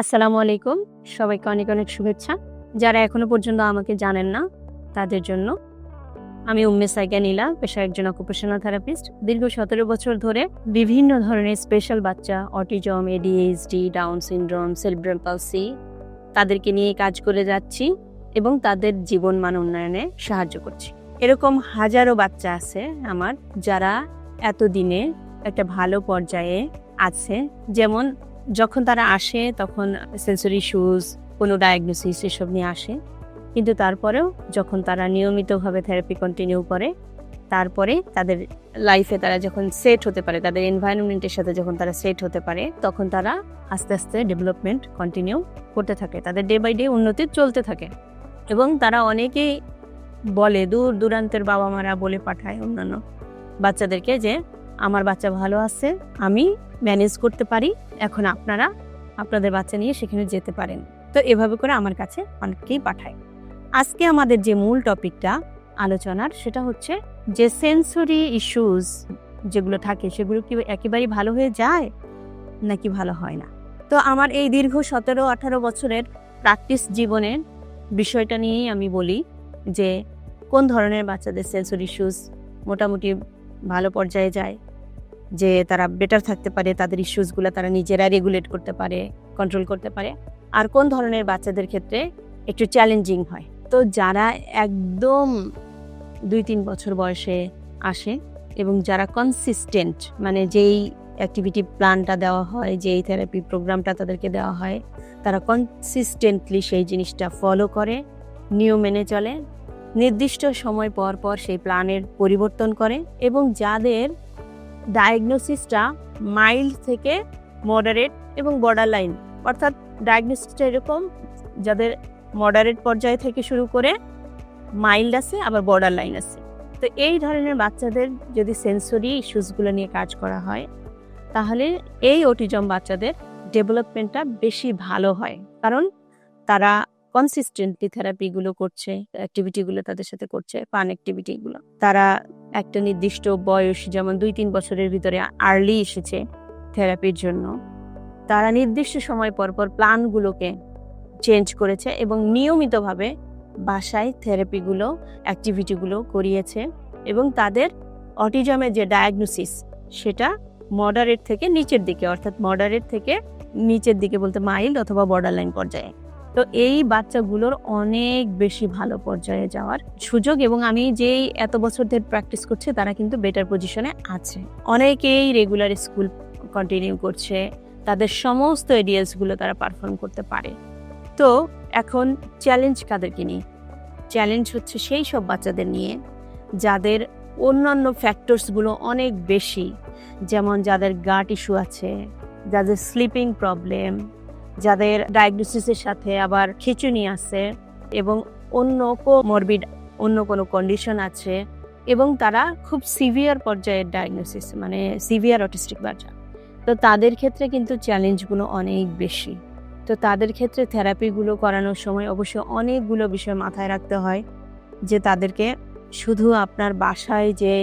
আসসালামু আলাইকুম। সবাইকে অনেক অনেক শুভেচ্ছা। যারা এখনও পর্যন্ত আমাকে জানেন না, তাদের জন্য আমি উম্মে সাইকা নীলা পেশা একজন অকুপেশনাল থেরাপিস্ট দীর্ঘ সতেরো বছর ধরে বিভিন্ন ধরনের স্পেশাল বাচ্চা autism ADHD Down syndrome cerebral palsy তাদেরকে নিয়ে কাজ করে যাচ্ছি এবং তাদের জীবন মান উন্নয়নে সাহায্য করছি। এরকম হাজারো বাচ্চা আছে আমার যারা এতদিনে একটা ভালো পর্যায়ে আছে। যেমন যখন তারা আসে, তখন সেন্সরি শুজ কোনো ডায়াগনোসিস এসব নিয়ে আসে। কিন্তু তারপরেও যখন তারা নিয়মিতভাবে থেরাপি কন্টিনিউ করে, তারপরে তাদের লাইফে তারা যখন সেট হতে পারে, তাদের এনভায়রনমেন্টের সাথে যখন তারা সেট হতে পারে, তখন তারা আস্তে আস্তে ডেভেলপমেন্ট কন্টিনিউ করতে থাকে। তাদের ডে বাই ডে উন্নতি চলতে থাকে। এবং তারা অনেকেই বলে, দূর দূরান্তের বাবা মারা বলে পাঠায় অন্যান্য বাচ্চাদেরকে যে আমার বাচ্চা ভালো আছে, আমি ম্যানেজ করতে পারি, এখন আপনারা আপনাদের বাচ্চা নিয়ে সেখানে যেতে পারেন। তো এভাবে করে আমার কাছে অনেককেই পাঠায়। আজকে আমাদের যে মূল টপিকটা আলোচনার, সেটা হচ্ছে যে সেন্সরি ইস্যুস যেগুলো থাকে, সেগুলো কি একেবারেই ভালো হয়ে যায় নাকি ভালো হয় না? তো আমার এই দীর্ঘ সতেরো, আঠারো বছরের প্র্যাকটিস জীবনের বিষয়টা নিয়েই আমি বলি যে কোন ধরনের বাচ্চাদের সেন্সরি ইস্যুস মোটামুটি ভালো পর্যায়ে যায়, যে তারা বেটার থাকতে পারে, তাদের ইস্যুসগুলো তারা নিজেরা রেগুলেট করতে পারে কন্ট্রোল করতে পারে। আর কোন ধরনের বাচ্চাদের ক্ষেত্রে একটু চ্যালেঞ্জিং হয়? তো যারা একদম দুই তিন বছর বয়সে আসে এবং যারা কনসিস্টেন্ট মানে যেই অ্যাক্টিভিটি প্ল্যানটা দেওয়া হয়, যেই থেরাপি প্রোগ্রামটা তাদেরকে দেওয়া হয়, তারা কনসিস্টেন্টলি সেই জিনিসটা ফলো করে, নিয়ম মেনে চলে নির্দিষ্ট সময় পর পর সেই প্ল্যানের পরিবর্তন করে এবং যাদের ডায়াগনোসিসটা মাইল্ড থেকে মডারেট এবং বর্ডার লাইন অর্থাৎ ডায়াগনোসিসটা এরকম যাদের মডারেট পর্যায় থেকে শুরু করে মাইল্ড আছে, আবার বর্ডার লাইন আছে। তো এই ধরনের বাচ্চাদের যদি সেন্সরি ইস্যুসগুলো নিয়ে কাজ করা হয়, তাহলে এই অটিজম বাচ্চাদের ডেভেলপমেন্টটা বেশি ভালো হয়। কারণ তারা কনসিস্টেন্টলি থেরাপিগুলো করছে অ্যাক্টিভিটিগুলো তাদের সাথে করছে পান অ্যাক্টিভিটিগুলো তারা একটা নির্দিষ্ট বয়স, যেমন দুই তিন বছরের ভিতরে আর্লি এসেছে থেরাপির জন্য, তারা নির্দিষ্ট সময় পর পর প্ল্যানগুলোকে চেঞ্জ করেছে এবং নিয়মিতভাবে বাসায় থেরাপিগুলো অ্যাক্টিভিটিগুলো করিয়েছে এবং তাদের অটিজমের যে ডায়াগনোসিস সেটা মডারেট থেকে নিচের দিকে, অর্থাৎ মডারেট থেকে নিচের দিকে বলতে মাইল্ড অথবা বর্ডার লাইন পর্যায়ে। তো এই বাচ্চাগুলোর অনেক বেশি ভালো পর্যায়ে যাওয়ার সুযোগ এবং আমি যেই এত বছর ধরে প্র্যাকটিস করছে, তারা কিন্তু বেটার পজিশনে আছে। অনেকেই রেগুলার স্কুল কন্টিনিউ করছে, তাদের সমস্ত এডিয়াসগুলো তারা পারফর্ম করতে পারে। তো এখন চ্যালেঞ্জ কাদেরকে নিয়ে? চ্যালেঞ্জ হচ্ছে সেই সব বাচ্চাদের নিয়ে, যাদের অন্যান্য ফ্যাক্টরসগুলো অনেক বেশি, যেমন যাদের গাট ইস্যু আছে, যাদের স্লিপিং প্রবলেম যাদের ডায়াগনোসিসের সাথে আবার খিচুনি আছে এবং অন্য কোমরবিড অন্য কোনো কন্ডিশন আছে এবং তারা খুব সিভিয়ার পর্যায়ের ডায়াগনোসিস মানে সিভিয়ার অটিস্টিক বাচ্চা। তো তাদের ক্ষেত্রে কিন্তু চ্যালেঞ্জগুলো অনেক বেশি। তো তাদের ক্ষেত্রে থেরাপিগুলো করানোর সময় অবশ্যই অনেকগুলো বিষয় মাথায় রাখতে হয় যে তাদেরকে শুধু আপনার বাসায় যে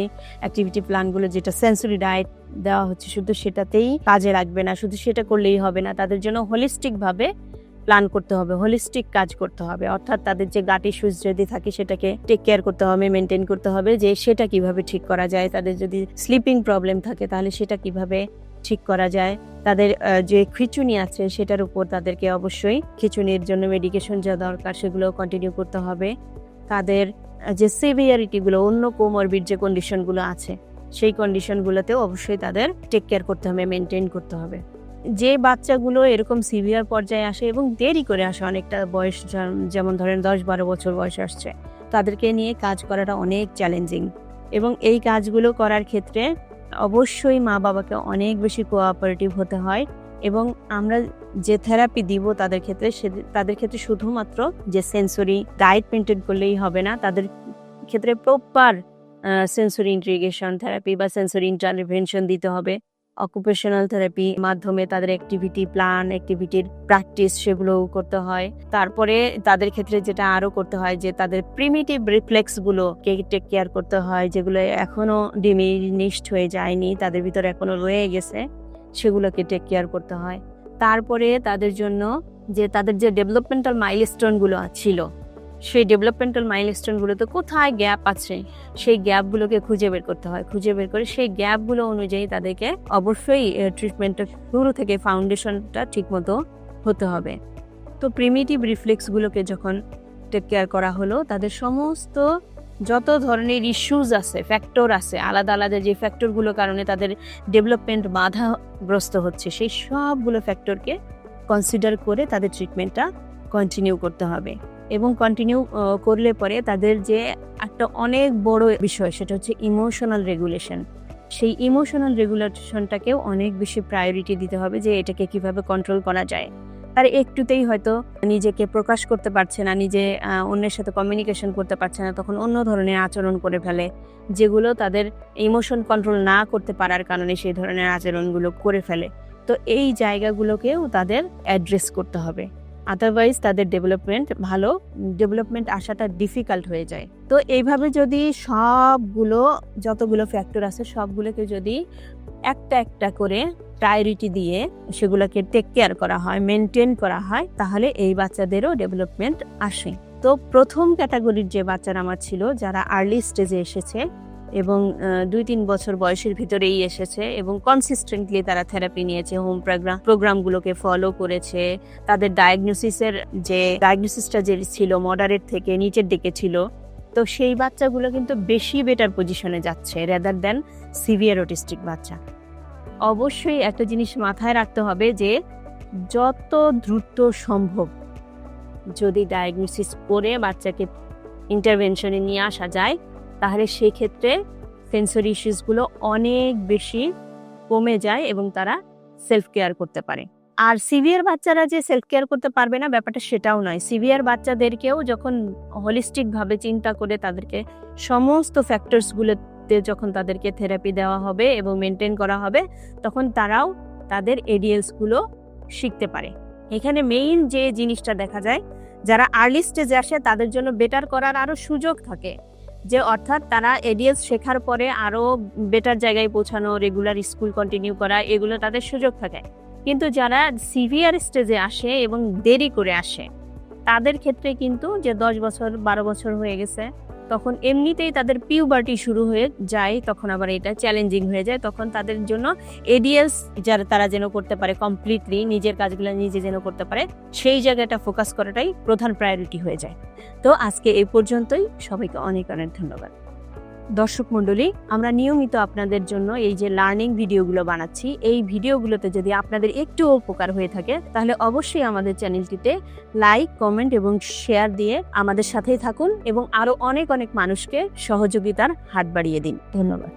অ্যাক্টিভিটি প্ল্যানগুলো যেটা সেন্সরি ডায়েট দেওয়া হচ্ছে, শুধু সেটাতেই কাজে লাগবে না। শুধু সেটা করলেই হবে না। তাদের জন্য হোলিস্টিকভাবে প্ল্যান করতে হবে হোলিস্টিক কাজ করতে হবে। অর্থাৎ তাদের যে গাট ইস্যুস যদি থাকে, সেটাকে টেক কেয়ার করতে হবে মেনটেন করতে হবে যে সেটা কীভাবে ঠিক করা যায়। তাদের যদি স্লিপিং প্রবলেম থাকে, তাহলে সেটা কীভাবে ঠিক করা যায়? তাদের যে খিচুনি আছে, সেটার উপর তাদেরকে অবশ্যই খিচুনির জন্য মেডিকেশন যা দরকার সেগুলো কন্টিনিউ করতে হবে। তাদের যে সিভিয়ারিটিগুলো অন্য কোমরবিড যে কন্ডিশনগুলো আছে, সেই কন্ডিশনগুলোতেও অবশ্যই তাদের টেক কেয়ার করতে হবে মেনটেন করতে হবে। যে বাচ্চাগুলো এরকম সিভিয়ার পর্যায়ে আসে এবং দেরি করে আসে, অনেকটা বয়স যেমন ধরেন দশ বারো বছর বয়স আসছে, তাদেরকে নিয়ে কাজ করাটা অনেক চ্যালেঞ্জিং এবং এই কাজগুলো করার ক্ষেত্রে অবশ্যই মা বাবাকে অনেক বেশি কোঅপারেটিভ হতে হয়। এবং আমরা যে থেরাপি দিব তাদের ক্ষেত্রে সে, তাদের ক্ষেত্রে শুধুমাত্র যে সেন্সরি ডায়েট মেনটেন করলেই হবে না, তাদের ক্ষেত্রে প্রপার সেন্সরি ইন্ট্রিগেশন থেরাপি বা সেন্সরি ইন্টারভেনশন দিতে হবে। অকুপেশনাল থেরাপি মাধ্যমে তাদের অ্যাক্টিভিটি প্ল্যান অ্যাক্টিভিটির প্র্যাকটিস সেগুলো করতে হয়। তারপরে তাদের ক্ষেত্রে যেটা আরও করতে হয় যে তাদের প্রিমিটিভ রিফ্লেক্সগুলো কে টেক কেয়ার করতে হয়, যেগুলো এখনও ডিমিনিস্ট হয়ে যায়নি, তাদের ভিতরে এখনও রয়ে গেছে। সেগুলোকে টেক কেয়ার করতে হয়। তারপরে তাদের জন্য যে তাদের যে ডেভেলপমেন্টাল মাইলস্টোনগুলো ছিল, সেই ডেভেলপমেন্টাল মাইলস্টোনগুলোতে কোথায় গ্যাপ আছে, সেই গ্যাপগুলোকে খুঁজে বের করতে হয়। খুঁজে বের করে সেই গ্যাপগুলো অনুযায়ী তাদেরকে অবশ্যই ট্রিটমেন্টটা শুরু থেকে ফাউন্ডেশনটা ঠিকমতো হতে হবে। তো প্রিমিটিভ রিফ্লেক্সগুলোকে যখন টেক কেয়ার করা হলো, তাদের সমস্ত যত ধরনের ইস্যুজ আছে ফ্যাক্টর আছে, আলাদা আলাদা যে ফ্যাক্টরগুলো কারণে তাদের ডেভেলপমেন্ট বাধাগ্রস্ত হচ্ছে, সেই সবগুলো ফ্যাক্টরকে কনসিডার করে তাদের ট্রিটমেন্টটা কন্টিনিউ করতে হবে। এবং কন্টিনিউ করলে পরে তাদের যে একটা অনেক বড় বিষয়, সেটা হচ্ছে ইমোশনাল রেগুলেশন সেই ইমোশনাল রেগুলেশনটাকেও অনেক বেশি প্রায়োরিটি দিতে হবে যে এটাকে কীভাবে কন্ট্রোল করা যায়। তার একটুতেই হয়তো নিজেকে প্রকাশ করতে পারছে না, নিজে অন্যের সাথে কমিউনিকেশন করতে পারছে না, তখন অন্য ধরনের আচরণ করে ফেলে, যেগুলো তাদের ইমোশন কন্ট্রোল না করতে পারার কারণে সেই ধরনের আচরণগুলো করে ফেলে। তো এই জায়গাগুলোকেও তাদের অ্যাড্রেস করতে হবে। আদারওয়াইজ তাদের ডেভেলপমেন্ট ভালো ডেভেলপমেন্ট আসাটা ডিফিকাল্ট হয়ে যায়। তো এইভাবে যদি সবগুলো, যতগুলো ফ্যাক্টর আছে, সবগুলোকে যদি একটা একটা করে প্রায়োরিটি দিয়ে সেগুলোকে টেক কেয়ার করা হয় মেনটেন করা হয়, তাহলে এই বাচ্চাদেরও ডেভেলপমেন্ট আসে। তো প্রথম ক্যাটাগরির যে বাচ্চারা আমার ছিল, যারা আর্লি স্টেজে এসেছে এবং দুই তিন বছর বয়সের ভিতরেই এসেছে এবং কনসিস্টেন্টলি তারা থেরাপি নিয়েছে হোম প্রোগ্রাম প্রোগ্রামগুলোকে ফলো করেছে, তাদের ডায়াগনোসিসের যে ডায়াগনোসিসটা যে ছিল মডারেট থেকে নিচের দিকে ছিল, তো সেই বাচ্চাগুলো কিন্তু বেশি বেটার পজিশনে যাচ্ছে রেদার দেন সিভিয়ার অটিস্টিক বাচ্চা। অবশ্যই একটা জিনিস মাথায় রাখতে হবে যে যত দ্রুত সম্ভব যদি ডায়াগনোসিস করে বাচ্চাকে ইন্টারভেনশনে নিয়ে আসা যায়, তাহলে সেই ক্ষেত্রে সেন্সরি ইস্যুসগুলো অনেক বেশি কমে যায় এবং তারা সেলফ কেয়ার করতে পারে। আর সিভিয়ার বাচ্চারা যে সেলফ কেয়ার করতে পারবে না, ব্যাপারটা সেটাও নয়। সিভিয়ার বাচ্চাদেরকেও যখন হলিস্টিকভাবে চিন্তা করে তাদেরকে সমস্ত ফ্যাক্টরসগুলোতে যখন তাদেরকে থেরাপি দেওয়া হবে এবং মেনটেন করা হবে, তখন তারাও তাদের এডিএলসগুলো শিখতে পারে। এখানে মেইন যে জিনিসটা দেখা যায়, যারা আর্লি স্টেজে আসে, তাদের জন্য বেটার করার আরও সুযোগ থাকে। যে অর্থাৎ তারা এডিএলস শেখার পরে আরও বেটার জায়গায় পৌঁছানো রেগুলার স্কুল কন্টিনিউ করা, এগুলো তাদের সুযোগ থাকে। কিন্তু যারা সিভিয়ার স্টেজে আসে এবং দেরি করে আসে, তাদের ক্ষেত্রে কিন্তু যে দশ বছর, বারো বছর হয়ে গেছে তখন এমনিতেই তাদের পিউবার্টি শুরু হয়ে যায়, তখন আবার এটা চ্যালেঞ্জিং হয়ে যায়, তখন তাদের জন্য এডিএলস যারা, তারা যেন করতে পারে কমপ্লিটলি নিজের কাজগুলো নিজে যেন করতে পারে, সেই জায়গাটা ফোকাস করাটাই প্রধান প্রায়োরিটি হয়ে যায়। তো আজকে এই পর্যন্তই, সবাইকে অনেক অনেক ধন্যবাদ। দর্শক মণ্ডলী, আমরা নিয়মিত আপনাদের জন্য এই যে লার্নিং ভিডিওগুলো বানাচ্ছি, এই ভিডিওগুলোতে যদি আপনাদের একটু উপকার হয়ে থাকে, তাহলে অবশ্যই আমাদের চ্যানেলটিতে লাইক কমেন্ট এবং শেয়ার দিয়ে আমাদের সাথেই থাকুন এবং আরও অনেক অনেক মানুষকে সহযোগিতার হাত বাড়িয়ে দিন। ধন্যবাদ।